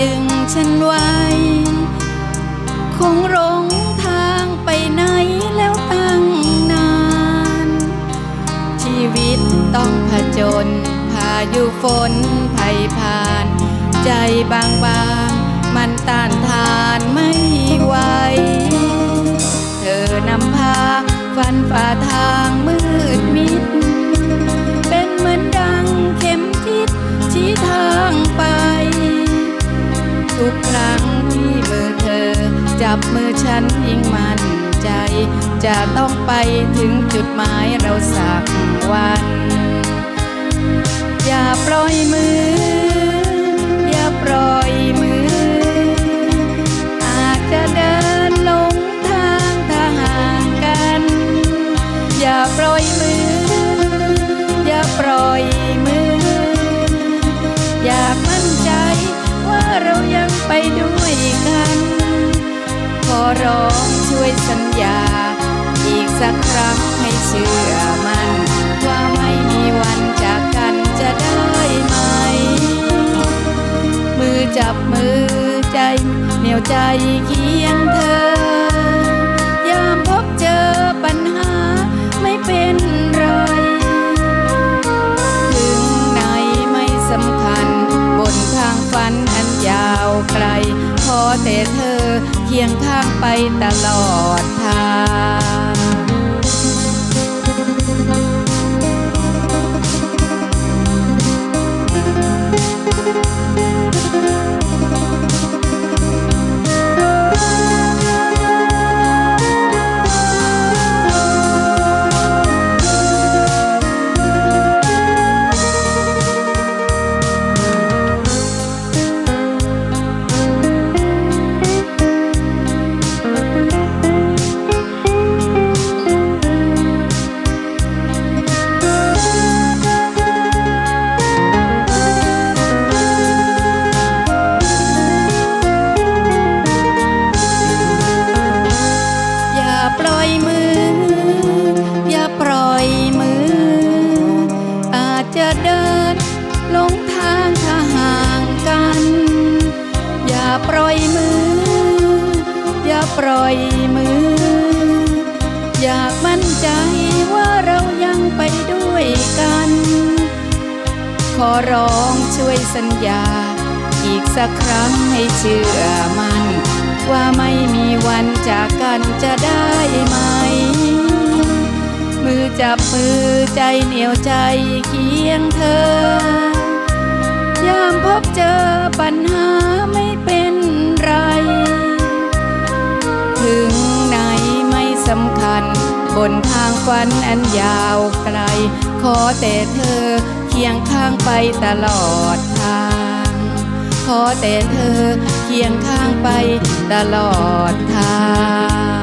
ดึงฉันไว้ คงหลงทางไปไหนแล้วตั้งนาน ชีวิตต้องผจญพายุฝนภัยผ่าน ใจบางบางมันต้านทานไม่ไหว เธอนำพาฟันฝ่าทางมืดมิด ทุกครั้งที่มือเธอ จับมือฉันยิ่งมั่นใจ จะต้องไปถึงจุดหมายเราสักวัน อย่าปล่อยมือ อย่าปล่อยมือ อาจจะเดินลงทางถ้าห่างกัน อย่าปล่อยมือ ด้วยกัน ขอร้องช่วยสัญญา อีกสักครั้งให้เชื่อมัน ว่าไม่มีวันจากกันจะได้ไหม มือจับมือใจเหนียวใจเคียงเธอ ยามพบเจอปัญหาไม่เป็นไรถึงไหนไม่สำคัญ บนทางฝันอัน ยาวไกล ขอแต่เธอเคียงข้างไปตลอดทาง ปล่อยมือ อยากมั่นใจว่าเรายังไปด้วยกัน ขอร้องช่วยสัญญา อีกสักครั้งให้เชื่อมัน ว่าไม่มีวันจากกันจะได้ไหม มือจับมือใจเหนียวใจเคียงเธอ ยามพบเจอปัญหา บนทางฝันอันยาวไกล ขอแต่เธอเคียงข้างไปตลอดทาง ขอแต่เธอเคียงข้างไปตลอดทาง